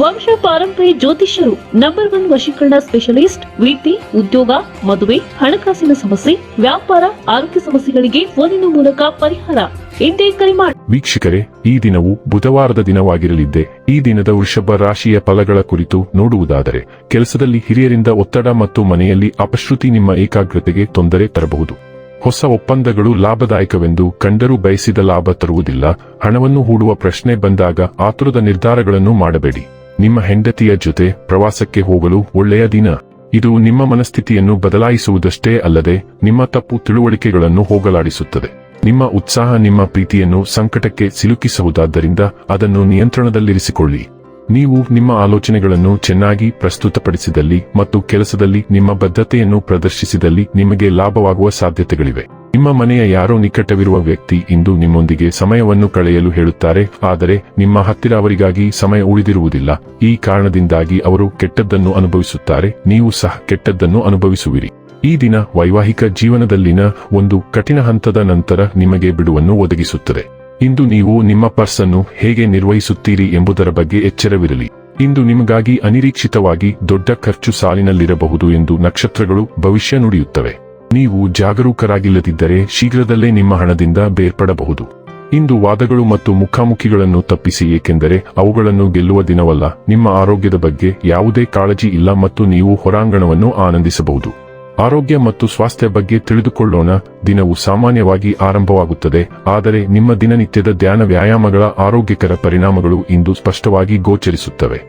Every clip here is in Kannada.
ವಂಶ ಪಾರಂಪರ್ಯ ಜ್ಯೋತಿಷ್ಯರು ನಂಬರ್ ಒನ್ ವಶೀಕರಣ ಸ್ಪೆಷಲಿಸ್ಟ್ ರೀತಿ ಉದ್ಯೋಗ, ಮದುವೆ, ಹಣಕಾಸಿನ ಸಮಸ್ಯೆ, ವ್ಯಾಪಾರ, ಆರೋಗ್ಯ ಸಮಸ್ಯೆಗಳಿಗೆ ಫೋನಿನ ಮೂಲಕ ಪರಿಹಾರ. ಎಂದೇ ಕರೆ ಮಾಡಿ ವೀಕ್ಷಕರೇ, ಈ ದಿನವು ಬುಧವಾರದ ದಿನವಾಗಿರಲಿದ್ದೆ. ಈ ದಿನದ ವೃಷಭ ರಾಶಿಯ ಫಲಗಳ ಕುರಿತು ನೋಡುವುದಾದರೆ, ಕೆಲಸದಲ್ಲಿ ಹಿರಿಯರಿಂದ ಒತ್ತಡ ಮತ್ತು ಮನೆಯಲ್ಲಿ ಅಪಶ್ರುತಿ ನಿಮ್ಮ ಏಕಾಗ್ರತೆಗೆ ತೊಂದರೆ ತರಬಹುದು. ಹೊಸ ಒಪ್ಪಂದಗಳು ಲಾಭದಾಯಕವೆಂದು ಕಂಡರೂ ಬಯಸಿದ ಲಾಭ ತರುವುದಿಲ್ಲ. ಹಣವನ್ನು ಹೂಡುವ ಪ್ರಶ್ನೆ ಬಂದಾಗ ಆತುರದ ನಿರ್ಧಾರಗಳನ್ನು ಮಾಡಬೇಡಿ. ನಿಮ್ಮ ಹೆಂಡತಿಯ ಜೊತೆ ಪ್ರವಾಸಕ್ಕೆ ಹೋಗಲು ಒಳ್ಳೆಯ ದಿನ. ಇದು ನಿಮ್ಮ ಮನಸ್ಥಿತಿಯನ್ನು ಬದಲಾಯಿಸುವುದಷ್ಟೇ ಅಲ್ಲದೆ ನಿಮ್ಮ ತಪ್ಪು ತಿಳುವಳಿಕೆಗಳನ್ನು ಹೋಗಲಾಡಿಸುತ್ತದೆ. ನಿಮ್ಮ ಉತ್ಸಾಹ ನಿಮ್ಮ ಪ್ರೀತಿಯನ್ನು ಸಂಕಟಕ್ಕೆ ಸಿಲುಕಿಸುವುದಾದ್ದರಿಂದ ಅದನ್ನು ನಿಯಂತ್ರಣದಲ್ಲಿರಿಸಿಕೊಳ್ಳಿ. ನೀವು ನಿಮ್ಮ ಆಲೋಚನೆಗಳನ್ನು ಚೆನ್ನಾಗಿ ಪ್ರಸ್ತುತಪಡಿಸಿದಲ್ಲಿ ಮತ್ತು ಕೆಲಸದಲ್ಲಿ ನಿಮ್ಮ ಬದ್ಧತೆಯನ್ನು ಪ್ರದರ್ಶಿಸಿದಲ್ಲಿ ನಿಮಗೆ ಲಾಭವಾಗುವ ಸಾಧ್ಯತೆಗಳಿವೆ. ನಿಮ್ಮ ಮನೆಯ ಯಾರೋ ನಿಕಟವಿರುವ ವ್ಯಕ್ತಿ ಇಂದು ನಿಮ್ಮೊಂದಿಗೆ ಸಮಯವನ್ನು ಕಳೆಯಲು ಹೇಳುತ್ತಾರೆ, ಆದರೆ ನಿಮ್ಮ ಹತ್ತಿರ ಅವರಿಗಾಗಿ ಸಮಯ ಉಳಿದಿರುವುದಿಲ್ಲ. ಈ ಕಾರಣದಿಂದಾಗಿ ಅವರು ಕೆಟ್ಟದ್ದನ್ನು ಅನುಭವಿಸುತ್ತಾರೆ, ನೀವು ಸಹ ಕೆಟ್ಟದ್ದನ್ನು ಅನುಭವಿಸುವಿರಿ. ಈ ದಿನ ವೈವಾಹಿಕ ಜೀವನದಲ್ಲಿನ ಒಂದು ಕಠಿಣ ಹಂತದ ನಂತರ ನಿಮಗೆ ಬಿಡುವನ್ನು ಒದಗಿಸುತ್ತದೆ. ಇಂದು ನೀವು ನಿಮ್ಮ ಪರ್ಸ್ ಅನ್ನು ಹೇಗೆ ನಿರ್ವಹಿಸುತ್ತೀರಿ ಎಂಬುದರ ಬಗ್ಗೆ ಎಚ್ಚರವಿರಲಿ. ಇಂದು ನಿಮಗಾಗಿ ಅನಿರೀಕ್ಷಿತವಾಗಿ ದೊಡ್ಡ ಖರ್ಚು ಸಾಲಿನಲ್ಲಿರಬಹುದು ಎಂದು ನಕ್ಷತ್ರಗಳು ಭವಿಷ್ಯ ನುಡಿಯುತ್ತವೆ. ನೀವು ಜಾಗರೂಕರಾಗಿಲ್ಲದಿದ್ದರೆ ಶೀಘ್ರದಲ್ಲೇ ನಿಮ್ಮ ಹಣದಿಂದ ಬೇರ್ಪಡಬಹುದು. ಇಂದು ವಾದಗಳು ಮತ್ತು ಮುಖಾಮುಖಿಗಳನ್ನು ತಪ್ಪಿಸಿ ಏಕೆಂದರೆ ಅವುಗಳನ್ನು ಗೆಲ್ಲುವ ದಿನವಲ್ಲ. ನಿಮ್ಮ ಆರೋಗ್ಯದ ಬಗ್ಗೆ ಯಾವುದೇ ಕಾಳಜಿ ಇಲ್ಲ ಮತ್ತು ನೀವು ಹೊರಾಂಗಣವನ್ನು ಆನಂದಿಸಬಹುದು. ಆರೋಗ್ಯ ಮತ್ತು ಸ್ವಾಸ್ಥ್ಯ ಬಗ್ಗೆ ತಿಳಿದುಕೊಳ್ಳೋಣ. ದಿನವು ಸಾಮಾನ್ಯವಾಗಿ ಆರಂಭವಾಗುತ್ತದೆ, ಆದರೆ ನಿಮ್ಮ ದಿನನಿತ್ಯದ ಧ್ಯಾನ ವ್ಯಾಯಾಮಗಳ ಆರೋಗ್ಯಕರ ಪರಿಣಾಮಗಳು ಇಂದು ಸ್ಪಷ್ಟವಾಗಿ ಗೋಚರಿಸುತ್ತವೆ.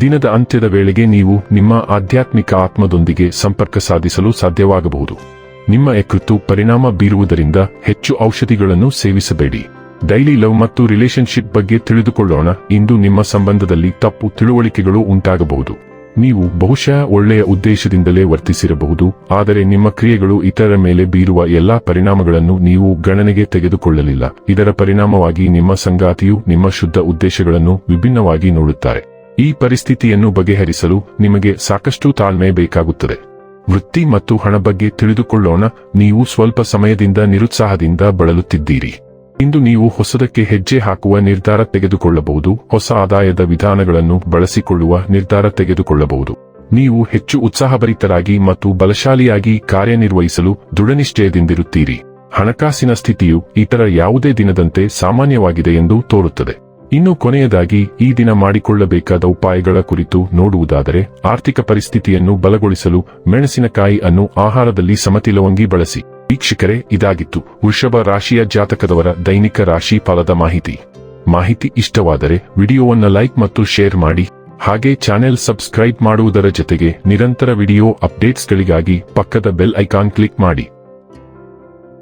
ದಿನದ ಅಂತ್ಯದ ವೇಳೆಗೆ ನೀವು ನಿಮ್ಮ ಆಧ್ಯಾತ್ಮಿಕ ಆತ್ಮದೊಂದಿಗೆ ಸಂಪರ್ಕ ಸಾಧಿಸಲು ಸಾಧ್ಯವಾಗಬಹುದು. ನಿಮ್ಮ ಯಕೃತ್ತು ಪರಿಣಾಮ ಬೀರುವುದರಿಂದ ಹೆಚ್ಚು ಔಷಧಿಗಳನ್ನು ಸೇವಿಸಬೇಡಿ. ಡೈಲಿ ಲವ್ ಮತ್ತು ರಿಲೇಶನ್ಶಿಪ್ ಬಗ್ಗೆ ತಿಳಿದುಕೊಳ್ಳೋಣ. ಇಂದು ನಿಮ್ಮ ಸಂಬಂಧದಲ್ಲಿ ತಪ್ಪು ತಿಳುವಳಿಕೆಗಳು ಉಂಟಾಗಬಹುದು. ನೀವು ಬಹುಶಃ ಒಳ್ಳೆಯ ಉದ್ದೇಶದಿಂದಲೇ ವರ್ತಿಸಿರಬಹುದು. ಆದರೆ ನಿಮ್ಮ ಕ್ರಿಯೆಗಳು ಇತರರ ಮೇಲೆ ಬೀರುವ ಎಲ್ಲಾ ಪರಿಣಾಮಗಳನ್ನು ನೀವು ಗಣನೆಗೆ ತೆಗೆದುಕೊಳ್ಳಲಿಲ್ಲ. ಇದರ ಪರಿಣಾಮವಾಗಿ ನಿಮ್ಮ ಸಂಗಾತಿಯು ನಿಮ್ಮ ಶುದ್ಧ ಉದ್ದೇಶಗಳನ್ನು ವಿಭಿನ್ನವಾಗಿ ನೋಡುತ್ತಾರೆ. ಈ ಪರಿಸ್ಥಿತಿಯನ್ನು ಬಗೆಹರಿಸಲು ನಿಮಗೆ ಸಾಕಷ್ಟು ತಾಳ್ಮೆ ಬೇಕಾಗುತ್ತದೆ. ವೃತ್ತಿ ಮತ್ತು ಹಣ ಬಗ್ಗೆ ತಿಳಿದುಕೊಳ್ಳೋಣ. ನೀವು ಸ್ವಲ್ಪ ಸಮಯದಿಂದ ನಿರುತ್ಸಾಹದಿಂದ ಬಳಲುತ್ತಿದ್ದೀರಿ. ಇಂದು ನೀವು ಹೊಸದಕ್ಕೆ ಹೆಜ್ಜೆ ಹಾಕುವ ನಿರ್ಧಾರ ತೆಗೆದುಕೊಳ್ಳಬಹುದು. ಹೊಸ ಆದಾಯದ ವಿಧಾನಗಳನ್ನು ಬಳಸಿಕೊಳ್ಳುವ ನಿರ್ಧಾರ ತೆಗೆದುಕೊಳ್ಳಬಹುದು. ನೀವು ಹೆಚ್ಚು ಉತ್ಸಾಹಭರಿತರಾಗಿ ಮತ್ತು ಬಲಶಾಲಿಯಾಗಿ ಕಾರ್ಯನಿರ್ವಹಿಸಲು ದೃಢನಿಶ್ಚಯದಿಂದಿರುತ್ತೀರಿ. ಹಣಕಾಸಿನ ಸ್ಥಿತಿಯು ಇತರ ಯಾವುದೇ ದಿನದಂತೆ ಸಾಮಾನ್ಯವಾಗಿದೆ ಎಂದು ತೋರುತ್ತದೆ. ಇನ್ನು ಕೊನೆಯದಾಗಿ ಈ ದಿನ ಮಾಡಿಕೊಳ್ಳಬೇಕಾದ ಉಪಾಯಗಳ ಕುರಿತು ನೋಡುವುದಾದರೆ ಆರ್ಥಿಕ ಪರಿಸ್ಥಿತಿಯನ್ನು ಬಲಗೊಳಿಸಲು ಮೆಣಸಿನಕಾಯಿ ಅನ್ನು ಆಹಾರದಲ್ಲಿ ಸಮತಿಲವಂಗಿ ಬಳಸಿ. ವೀಕ್ಷಕರೇ, ಇದಾಗಿತ್ತು ವೃಷಭ ರಾಶಿಯ ಜಾತಕದವರ ದೈನಿಕ ರಾಶಿ ಫಲದ ಮಾಹಿತಿ. ಮಾಹಿತಿ ಇಷ್ಟವಾದರೆ ವಿಡಿಯೋವನ್ನು ಲೈಕ್ ಮತ್ತು ಶೇರ್ ಮಾಡಿ. ಹಾಗೆ ಚಾನೆಲ್ ಸಬ್ಸ್ಕ್ರೈಬ್ ಮಾಡುವುದರ ಜೊತೆಗೆ ನಿರಂತರ ವಿಡಿಯೋ ಅಪ್ಡೇಟ್ಸ್ಗಳಿಗಾಗಿ ಪಕ್ಕದ ಬೆಲ್ ಐಕಾನ್ ಕ್ಲಿಕ್ ಮಾಡಿ.